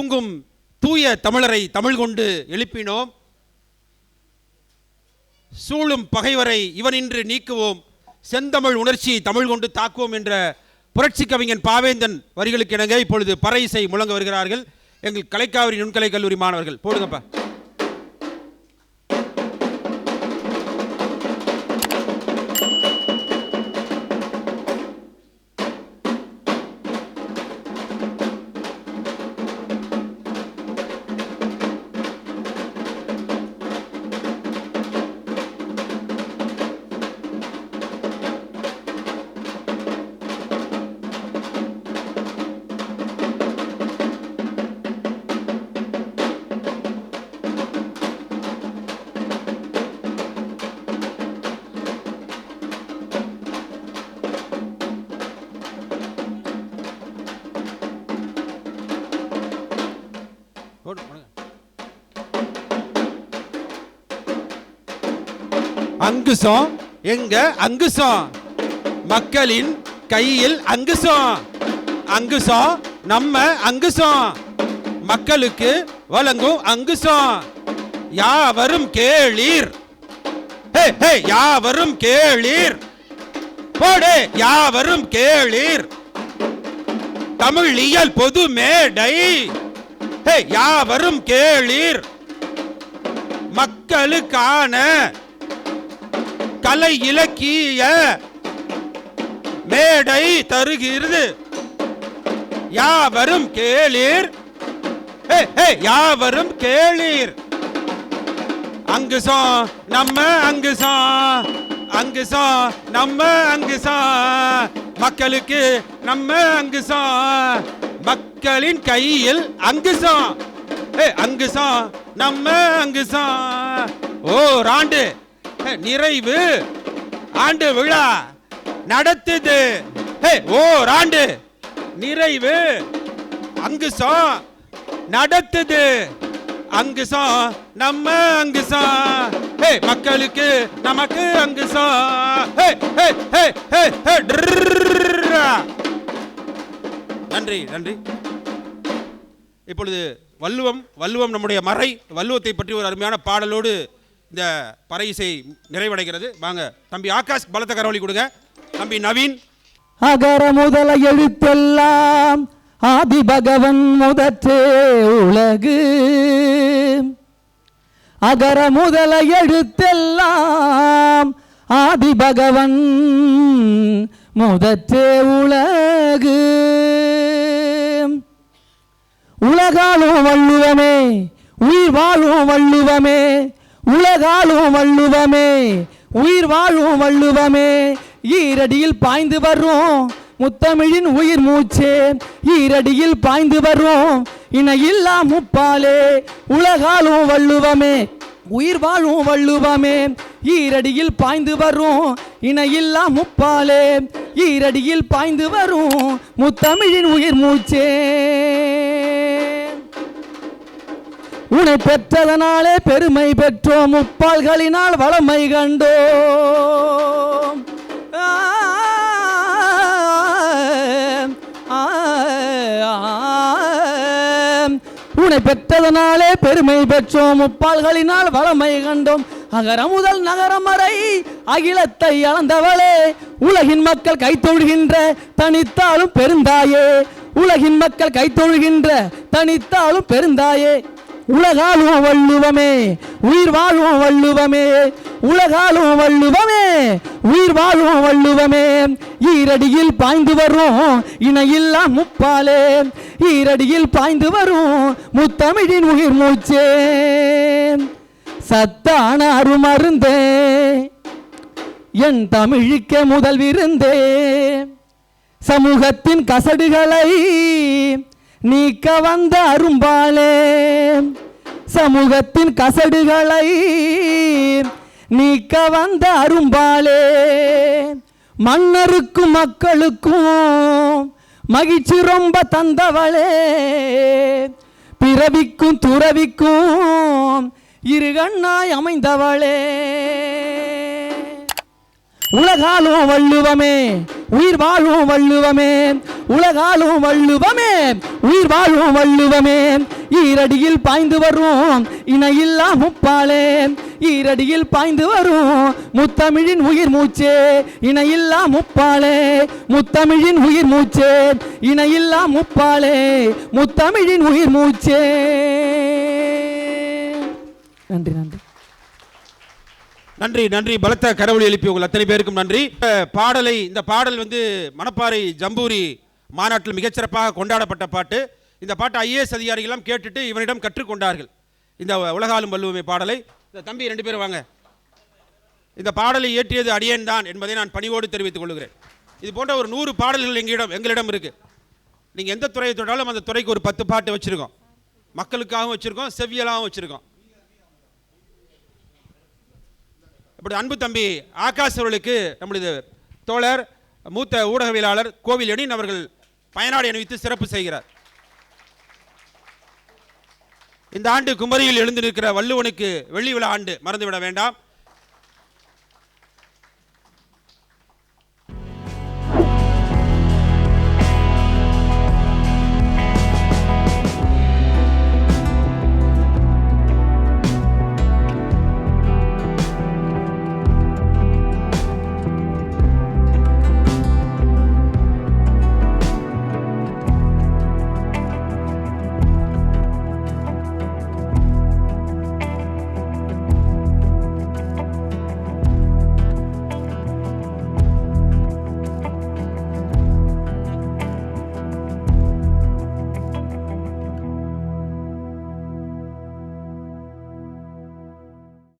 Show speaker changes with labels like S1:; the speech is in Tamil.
S1: தூங்கும் தூய தமிழரை தமிழ் கொண்டு எழுப்பினோம் சூழும் பகைவரை இவனின்று நீக்குவோம் செந்தமிழ் உணர்ச்சி தமிழ் கொண்டு தாக்குவோம் என்ற புரட்சி கவிஞன் பாவேந்தன் வரிகளுக்கு இணங்க இப்பொழுது பறை இசை முழங்க வருகிறார்கள் எங்கள் கலைக்காவிரி நுண்கலை கல்லூரி மாணவர்கள் போடுங்கப்பா அங்குசம் எங்க அங்குசம் மக்களின் கையில் அங்குசம் அங்குசம் நம்ம அங்குசம் மக்களுக்கு வழங்கும் அங்குசம் யாவரும் கேளீர் யாவரும் கேளீர் போடு யாவரும் கேளீர் தமிழியல் பொது மேடை யாவரும் கேளீர் மக்களுக்கான கலை இலக்கிய மேடை தருகிறது யாவரும் கேளீர் யாவரும் கேளீர் அங்கு சா நம்ம அங்கு சா அங்கு சா நம்ம அங்கு சா மக்களுக்கு நம்ம அங்கு சா மக்களின் கையில் அங்கு சா அங்கு சா நம்ம அங்கு சா ஓராண்டு நிறைவு ஆண்டு விழா நடத்துது ஹே ஓராண்டு நிறைவு அங்கு சா நடத்துது அங்கு சா நம்ம அங்கு சா ஹே மக்களுக்கு நமக்கு அங்கு சா ஹே ஹே ஹே ஹே ஹே நன்றி நன்றி இப்பொழுது வள்ளுவம் வள்ளுவம் நம்முடைய மறை வள்ளுவத்தை பற்றி ஒரு அருமையான பாடலோடு இந்த பறை இசை நிறைவடைகிறது வாங்க தம்பி ஆகாஷ் பலத்த கரவழி கொடுங்க தம்பி நவீன்
S2: அகர முதல எழுத்தெல்லாம் ஆதி பகவன் முதற்றே உலகு அகர முதல எழுத்தெல்லாம் ஆதி பகவன் முதற்றே உலகு உலகாலும் வள்ளுவமே உயிர் வாழும் வள்ளுவமே உலகாலும் வள்ளுவமே உயிர் வாழும் வள்ளுவமே ஈரடியில் பாய்ந்து வரும் முத்தமிழின் உயிர் மூச்சே ஈரடியில் பாய்ந்து வரும் இல்லா முப்பாலே உலகாலும் வள்ளுவமே உயிர் வாழும் வள்ளுவமே ஈரடியில் பாய்ந்து வரும் இல்லா முப்பாலே ஈரடியில் பாய்ந்து வரும் முத்தமிழின் உயிர் மூச்சே உனை பெற்றதனாலே பெருமை பெற்றோம் முப்பால்களினால் வளமை கண்டோ பெருமை பெற்றோம் முப்பால்களினால் வளமை கண்டோம் அகர முதல் நகரம் வரை அகிலத்தை அளந்தவளே உலகின் மக்கள் தொழுகின்ற தனித்தாலும் பெருந்தாயே உலகின் மக்கள் கைத்தொழுகின்ற தனித்தாலும் பெருந்தாயே உலகாலும் வள்ளுவமே உயிர் வாழும் வள்ளுவமே உலகாலும் வள்ளுவமே உயிர் வாழும் வள்ளுவமே ஈரடியில் பாய்ந்து வரும் இணையில்லா முப்பாலே ஈரடியில் பாய்ந்து வரும் முத்தமிழின் உயிர் மூச்சே சத்தான அருமருந்தே என் தமிழுக்கே முதல் விருந்தே சமூகத்தின் கசடுகளை நீக்க வந்த அரும்பாலே சமூகத்தின் கசடுகளை நீக்க வந்த அரும்பாலே மன்னருக்கும் மக்களுக்கும் மகிழ்ச்சி ரொம்ப தந்தவளே பிறவிக்கும் துறவிக்கும் இருகண்ணாய் அமைந்தவளே உலகாலும் வள்ளுவமே உயிர் வாழும் வள்ளுவமே உலகாலும் வள்ளுவமே உயிர் வாழும் வள்ளுவமே ஈரடியில் பாய்ந்து வரும் இணையில்லா முப்பாலே ஈரடியில் பாய்ந்து வரும் முத்தமிழின் உயிர் மூச்சே இணையில்லா முப்பாலே முத்தமிழின் உயிர் மூச்சே இணையில்லா முப்பாலே முத்தமிழின் உயிர் மூச்சே நன்றி நன்றி
S1: நன்றி நன்றி பலத்த கரவழி எழுப்பி உங்கள் அத்தனை பேருக்கும் நன்றி பாடலை இந்த பாடல் வந்து மணப்பாறை ஜம்பூரி மாநாட்டில் மிகச்சிறப்பாக கொண்டாடப்பட்ட பாட்டு இந்த பாட்டு ஐஏஎஸ் அதிகாரிகளும் கேட்டுட்டு இவனிடம் கற்றுக்கொண்டார்கள் இந்த உலகாலும் வல்லுவமை பாடலை இந்த தம்பி ரெண்டு பேரும் வாங்க இந்த பாடலை இயற்றியது அடியேன் தான் என்பதை நான் பணிவோடு தெரிவித்துக் கொள்கிறேன் இது போன்ற ஒரு நூறு பாடல்கள் எங்களிடம் எங்களிடம் இருக்குது நீங்கள் எந்த துறையை தொட்டாலும் அந்த துறைக்கு ஒரு பத்து பாட்டு வச்சுருக்கோம் மக்களுக்காகவும் வச்சுருக்கோம் செவ்வியலாகவும் வச்சுருக்கோம் இப்படி அன்பு தம்பி ஆகாஷ் அவர்களுக்கு நம்மளது தோழர் மூத்த ஊடகவியலாளர் கோவில் எடின் அவர்கள் பயனாளி அணிவித்து சிறப்பு செய்கிறார் இந்த ஆண்டு குமரியில் எழுந்து நிற்கிற வள்ளுவனுக்கு வெள்ளி விழா ஆண்டு மறந்துவிட வேண்டாம்